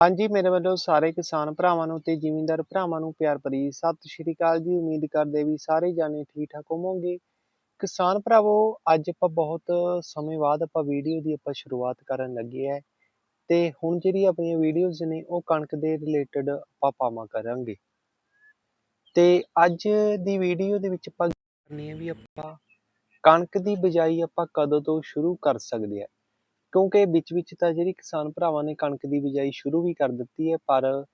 ਹਾਂਜੀ, ਮੇਰੇ ਵੱਲੋਂ ਸਾਰੇ ਕਿਸਾਨ ਭਰਾਵਾਂ ਨੂੰ ਤੇ ਜ਼ਿਮੀਂਦਾਰ ਭਰਾਵਾਂ ਨੂੰ ਪਿਆਰ ਭਰੀ ਸਤਿ ਸ਼੍ਰੀ ਅਕਾਲ ਜੀ। ਉਮੀਦ ਕਰਦੇ ਵੀ ਸਾਰੇ ਜਾਣੇ ਠੀਕ ਠਾਕ ਹੋਵੋਗੇ। ਕਿਸਾਨ ਭਰਾਵੋ, ਅੱਜ ਆਪਾਂ ਬਹੁਤ ਸਮੇਂ ਬਾਅਦ ਆਪਾਂ ਵੀਡੀਓ ਦੀ ਆਪਾਂ ਸ਼ੁਰੂਆਤ ਕਰਨ ਲੱਗੇ ਹੈ ਤੇ ਹੁਣ ਜਿਹੜੀ ਆਪਣੀਆਂ ਵੀਡੀਓਜ਼ ਨੇ ਉਹ ਕਣਕ ਦੇ ਰਿਲੇਟਡ ਆਪਾਂ ਪਾਵਾਂ ਕਰਾਂਗੇ। ਤੇ ਅੱਜ ਦੀ ਵੀਡੀਓ ਦੇ ਵਿੱਚ ਆਪਾਂ ਕਰਨੀ ਹੈ ਵੀ ਆਪਾਂ ਕਣਕ ਦੀ ਬਿਜਾਈ ਆਪਾਂ ਕਦੋਂ ਤੋਂ ਸ਼ੁਰੂ ਕਰ ਸਕਦੇ ਆ ਕਿਉਂਕਿ ਵਿੱਚ ਵਿੱਚ ਤਾਂ ਜਿਹੜੀ ਕਿਸਾਨ ਭਰਾਵਾਂ ਨੇ ਕਣਕ ਦੀ ਬਿਜਾਈ ਸ਼ੁਰੂ ਵੀ ਕਰ ਦਿੱਤੀ ਹੈ, ਪਰ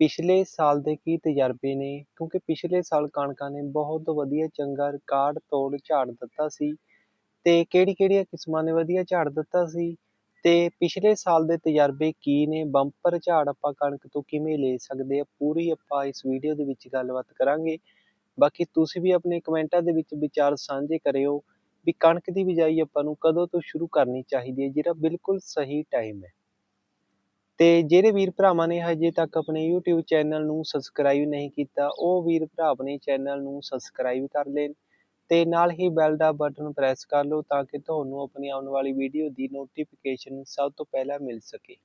ਪਿਛਲੇ ਸਾਲ ਦੇ ਕੀ ਤਜਰਬੇ ਨੇ? ਕਿਉਂਕਿ ਪਿਛਲੇ ਸਾਲ ਕਣਕਾਂ ਨੇ ਬਹੁਤ ਵਧੀਆ ਚੰਗਾ ਰਿਕਾਰਡ ਤੋੜ ਝਾੜ ਦਿੱਤਾ ਸੀ ਤੇ ਕਿਹੜੀ ਕਿਹੜੀਆਂ ਕਿਸਮਾਂ ਨੇ ਵਧੀਆ ਝਾੜ ਦਿੱਤਾ ਸੀ? ਤੇ ਪਿਛਲੇ ਸਾਲ ਦੇ ਤਜਰਬੇ ਕੀ ਨੇ? ਬੰਪਰ ਝਾੜ ਆਪਾਂ ਕਣਕ ਤੋਂ ਕਿਵੇਂ ਲੈ ਸਕਦੇ ਆ? ਪੂਰੀ ਆਪਾਂ ਇਸ ਵੀਡੀਓ ਦੇ ਵਿੱਚ ਗੱਲਬਾਤ ਕਰਾਂਗੇ। ਬਾਕੀ ਤੁਸੀਂ ਵੀ ਆਪਣੇ ਕਮੈਂਟਾਂ ਦੇ ਵਿੱਚ ਵਿਚਾਰ ਸਾਂਝੇ ਕਰਿਓ। ਵੀ ਕਣਕ ਦੀ ਬਿਜਾਈ ਆਪਾਂ ਨੂੰ ਕਦੋਂ ਤੋਂ ਸ਼ੁਰੂ ਕਰਨੀ ਚਾਹੀਦੀ ਹੈ, ਜਿਹੜਾ ਬਿਲਕੁਲ ਸਹੀ ਟਾਈਮ ਹੈ। ਤੇ ਜਿਹੜੇ ਵੀਰ ਭਰਾਵਾਂ ਨੇ ਹਜੇ ਤੱਕ ਆਪਣੇ YouTube ਚੈਨਲ ਨੂੰ ਸਬਸਕ੍ਰਾਈਬ ਨਹੀਂ ਕੀਤਾ, ਉਹ ਵੀਰ ਭਰਾ ਆਪਣੇ ਚੈਨਲ ਨੂੰ ਸਬਸਕ੍ਰਾਈਬ ਕਰ ਲੈਣ ਤੇ ਨਾਲ ਹੀ ਬੈਲ ਦਾ ਬਟਨ ਪ੍ਰੈਸ ਕਰ ਲਓ ਤਾਂ ਕਿ ਤੁਹਾਨੂੰ ਆਪਣੀ ਆਉਣ ਵਾਲੀ ਵੀਡੀਓ ਦੀ ਨੋਟੀਫਿਕੇਸ਼ਨ ਸਭ ਤੋਂ ਪਹਿਲਾਂ ਮਿਲ ਸਕੇ।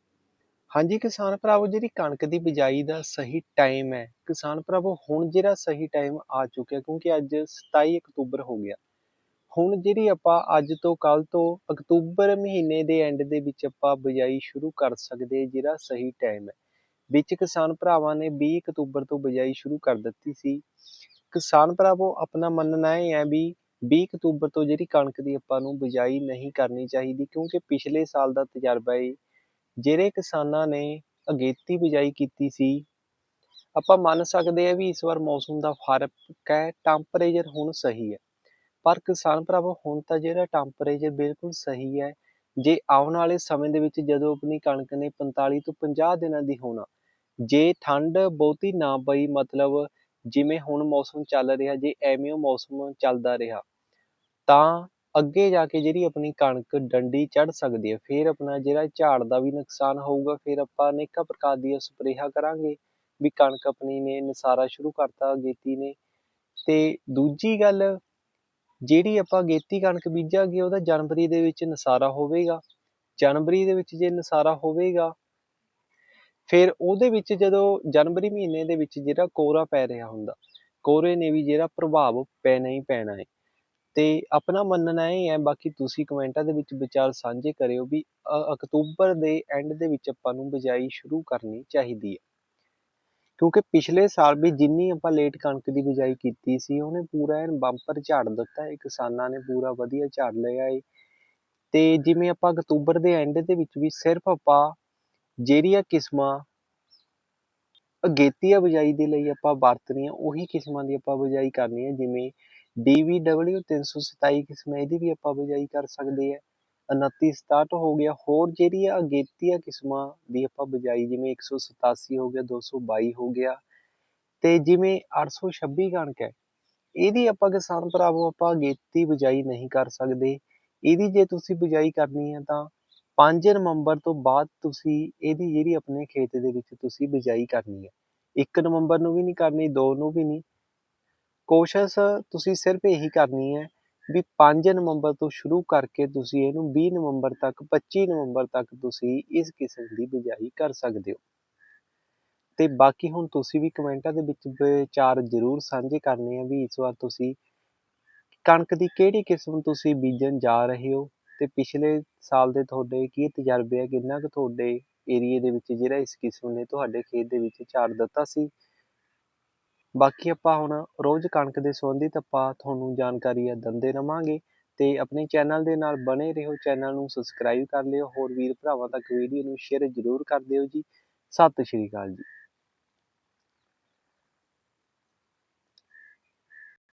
ਹਾਂਜੀ ਕਿਸਾਨ ਭਰਾਵੋ, ਜਿਹੜੀ ਕਣਕ ਦੀ ਬਿਜਾਈ ਦਾ ਸਹੀ ਟਾਈਮ ਹੈ, ਕਿਸਾਨ ਭਰਾਵੋ, ਹੁਣ ਜਿਹੜਾ ਸਹੀ ਟਾਈਮ ਆ ਚੁੱਕਿਆ ਕਿਉਂਕਿ ਅੱਜ 27 ਅਕਤੂਬਰ ਹੋ ਗਿਆ। ਹੁਣ ਜਿਹੜੀ ਆਪਾਂ ਅੱਜ ਤੋਂ ਕੱਲ ਤੋਂ ਅਕਤੂਬਰ ਮਹੀਨੇ ਦੇ ਐਂਡ ਦੇ ਵਿੱਚ ਆਪਾਂ ਬਿਜਾਈ ਸ਼ੁਰੂ ਕਰ ਸਕਦੇ ਜਿਹੜਾ ਸਹੀ ਟਾਈਮ ਹੈ। ਵਿੱਚ ਕਿਸਾਨ ਭਰਾਵਾਂ ਨੇ 20 ਅਕਤੂਬਰ ਤੋਂ ਬਿਜਾਈ ਸ਼ੁਰੂ ਕਰ ਦਿੱਤੀ ਸੀ। ਕਿਸਾਨ ਭਰਾਵੋ, ਆਪਣਾ ਮੰਨਣਾ ਇਹ ਹੈ ਵੀ 20 ਅਕਤੂਬਰ ਤੋਂ ਜਿਹੜੀ ਕਣਕ ਦੀ ਆਪਾਂ ਨੂੰ ਬਿਜਾਈ ਨਹੀਂ ਕਰਨੀ ਚਾਹੀਦੀ, ਕਿਉਂਕਿ ਪਿਛਲੇ ਸਾਲ ਦਾ ਤਜਰਬਾ ਹੈ ਜਿਹੜੇ ਕਿਸਾਨਾਂ ਨੇ ਅਗੇਤੀ ਬਿਜਾਈ ਕੀਤੀ ਸੀ, ਆਪਾਂ ਮੰਨ ਸਕਦੇ ਆ ਵੀ ਇਸ ਵਾਰ ਮੌਸਮ ਦਾ ਫ਼ਰਕ ਹੈ ਟੈਂਪਰੇਚਰ ਹੁਣ ਸਹੀ ਹੈ। ਪਰ ਕਿਸਾਨ ਭਰਾਵੋ, ਹੁਣ ਤਾਂ ਜਿਹੜਾ ਟੈਂਪਰੇਚਰ ਬਿਲਕੁਲ ਸਹੀ ਹੈ, ਜੇ ਆਉਣ ਵਾਲੇ ਸਮੇਂ ਦੇ ਵਿੱਚ ਜਦੋਂ ਆਪਣੀ ਕਣਕ ਨੇ 45 ਤੋਂ 50 ਦਿਨਾਂ ਦੀ ਹੋਣਾ, ਜੇ ਠੰਡ ਬਹੁਤੀ ਨਾ ਪਈ, ਮਤਲਬ ਜਿਵੇਂ ਹੁਣ ਮੌਸਮ ਚੱਲ ਰਿਹਾ, ਜੇ ਐਵੇਂ ਉਹ ਮੌਸਮ ਚੱਲਦਾ ਰਿਹਾ, ਤਾਂ ਅੱਗੇ ਜਾ ਕੇ ਜਿਹੜੀ ਆਪਣੀ ਕਣਕ ਡੰਡੀ ਚੜ ਸਕਦੀ ਹੈ, ਫਿਰ ਆਪਣਾ ਜਿਹੜਾ ਝਾੜ ਦਾ ਵੀ ਨੁਕਸਾਨ ਹੋਊਗਾ, ਫਿਰ ਆਪਾਂ ਅਨੇਕਾਂ ਪ੍ਰਕਾਰ ਦੀਆਂ ਸਪਰੇਹਾਂ ਕਰਾਂਗੇ, ਵੀ ਕਣਕ ਆਪਣੀ ਨੇ ਨਸਾਰਾ ਸ਼ੁਰੂ ਕਰਤਾ ਅਗੇਤੀ ਨੇ, ਤੇ ਦੂਜੀ ਗੱਲ ਜਿਹੜੀ ਆਪਾਂ ਅਗੇਤੀ ਕਣਕ ਬੀਜਾਂਗੇ, ਉਹਦਾ ਜਨਵਰੀ ਦੇ ਵਿੱਚ ਨਸਾਰਾ ਹੋਵੇਗਾ। ਜਨਵਰੀ ਦੇ ਵਿੱਚ ਜੇ ਨਸਾਰਾ ਹੋਵੇਗਾ, ਫਿਰ ਉਹਦੇ ਵਿੱਚ ਜਦੋਂ ਜਨਵਰੀ ਮਹੀਨੇ ਦੇ ਵਿੱਚ ਜਿਹੜਾ ਕੋਰਾ ਪੈ ਰਿਹਾ ਹੁੰਦਾ ਕੋਰੇ ਨੇ ਵੀ ਜਿਹੜਾ ਪ੍ਰਭਾਵ ਪੈਣਾ ਹੀ ਪੈਣਾ ਹੈ। ਤੇ ਆਪਣਾ ਮੰਨਣਾ ਇਹ ਹੈ, ਬਾਕੀ ਤੁਸੀਂ ਕਮੈਂਟਾਂ ਦੇ ਵਿੱਚ ਵਿਚਾਰ ਸਾਂਝੇ ਕਰਿਓ ਵੀ ਅ- ਅਕਤੂਬਰ ਦੇ ਐਂਡ ਦੇ ਵਿੱਚ ਆਪਾਂ ਨੂੰ ਬਿਜਾਈ ਸ਼ੁਰੂ ਕਰਨੀ ਚਾਹੀਦੀ ਹੈ। ਕਿਉਂਕਿ ਪਿਛਲੇ ਸਾਲ ਵੀ ਜਿੰਨੀ ਆਪਾਂ ਲੇਟ ਕਣਕ ਦੀ ਬਿਜਾਈ ਕੀਤੀ ਸੀ, ਉਹਨੇ ਪੂਰਾ ਐਨ ਬੰਪਰ ਝਾੜ ਦਿੱਤਾ ਹੈ ਕਿਸਾਨਾਂ ਨੇ ਪੂਰਾ ਵਧੀਆ ਝਾੜ ਲਿਆ ਹੈ ਤੇ ਜਿਵੇਂ ਆਪਾਂ ਅਕਤੂਬਰ ਦੇ ਐਂਡ ਦੇ ਵਿੱਚ ਵੀ ਸਿਰਫ ਆਪਾਂ ਜਿਹੜੀਆਂ ਕਿਸਮਾਂ ਅਗੇਤੀਆ ਬਿਜਾਈ ਦੇ ਲਈ ਆਪਾਂ ਵਰਤਣੀਆਂ ਉਹੀ ਕਿਸਮਾਂ ਦੀ ਆਪਾਂ ਬਿਜਾਈ ਕਰਨੀ ਹੈ, ਜਿਵੇਂ DVW 327 ਕਿਸਮ, ਇਹਦੀ ਵੀ ਆਪਾਂ ਬਿਜਾਈ ਕਰ ਸਕਦੇ ਆ 29 67 ਹੋ ਗਿਆ। ਹੋਰ ਜਿਹੜੀਆਂ ਅਗੇਤੀਆਂ ਕਿਸਮਾਂ ਦੀ ਆਪਾਂ ਬਿਜਾਈ, ਜਿਵੇਂ 187 ਹੋ ਗਿਆ 222 ਹੋ ਗਿਆ ਤੇ ਜਿਵੇਂ 826 ਕਣਕ ਹੈ, ਇਹਦੀ ਆਪਾਂ ਕਿਸਾਨ ਭਰਾਵੋ, ਆਪਾਂ ਅਗੇਤੀ ਬਿਜਾਈ ਨਹੀਂ ਕਰ ਸਕਦੇ। ਇਹਦੀ ਜੇ ਤੁਸੀਂ ਬਿਜਾਈ ਕਰਨੀ ਹੈ ਤਾਂ 5 ਨਵੰਬਰ ਤੋਂ ਬਾਅਦ ਤੁਸੀਂ ਇਹਦੀ ਜਿਹੜੀ ਆਪਣੇ ਖੇਤ ਦੇ ਵਿੱਚ ਤੁਸੀਂ ਬਿਜਾਈ ਕਰਨੀ ਹੈ। 1 ਨਵੰਬਰ ਨੂੰ ਵੀ ਨਹੀਂ ਕਰਨੀ 2 ਨੂੰ ਵੀ ਨਹੀਂ। ਕੋਸ਼ਿਸ਼ ਤੁਸੀਂ ਸਿਰਫ ਇਹੀ ਕਰਨੀ ਹੈ ਵੀ 5 ਨਵੰਬਰ ਤੋਂ ਸ਼ੁਰੂ ਕਰਕੇ ਤੁਸੀਂ ਇਹਨੂੰ 20 ਨਵੰਬਰ ਤੱਕ 25 ਨਵੰਬਰ ਤੱਕ ਤੁਸੀਂ ਇਸ ਕਿਸਮ ਦੀ ਬਿਜਾਈ ਕਰ ਸਕਦੇ ਹੋ। ਤੇ ਬਾਕੀ ਹੁਣ ਤੁਸੀਂ ਵੀ ਕਮੈਂਟਾਂ ਦੇ ਵਿੱਚ ਵਿਚਾਰ ਜ਼ਰੂਰ ਸਾਂਝੇ ਕਰਨੇ ਆ ਵੀ ਇਸ ਵਾਰ ਤੁਸੀਂ ਕਣਕ ਦੀ ਕਿਹੜੀ ਕਿਸਮ ਤੁਸੀਂ ਬੀਜਣ ਜਾ ਰਹੇ ਹੋ ਤੇ ਪਿਛਲੇ ਸਾਲ ਦੇ ਤੁਹਾਡੇ ਕੀ ਤਜਰਬੇ ਆ, ਕਿੰਨਾ ਕੁ ਤੁਹਾਡੇ ਏਰੀਏ ਦੇ ਵਿੱਚ ਜਿਹੜਾ ਇਸ ਕਿਸਮ ਨੇ ਤੁਹਾਡੇ ਖੇਤ ਦੇ ਵਿੱਚ ਝਾੜ ਦਿੱਤਾ ਸੀ ਬਾਕੀ ਆਪਾਂ ਹੁਣ ਰੋਜ਼ ਕਣਕ ਦੇ ਸੰਬੰਧਿਤ ਆਪਾਂ ਤੁਹਾਨੂੰ ਜਾਣਕਾਰੀ ਦਿੰਦੇ ਰਵਾਂਗੇ ਤੇ ਆਪਣੇ ਚੈਨਲ ਦੇ ਨਾਲ ਬਣੇ ਰਹੋ ਚੈਨਲ ਨੂੰ ਸਬਸਕ੍ਰਾਈਬ ਕਰ ਲਿਓ, ਹੋਰ ਵੀਰ ਭਰਾਵਾਂ ਤੱਕ ਵੀਡੀਓ ਨੂੰ ਸ਼ੇਅਰ ਜ਼ਰੂਰ ਕਰ ਦਿਓ ਜੀ। ਸਤਿ ਸ਼੍ਰੀ ਅਕਾਲ ਜੀ।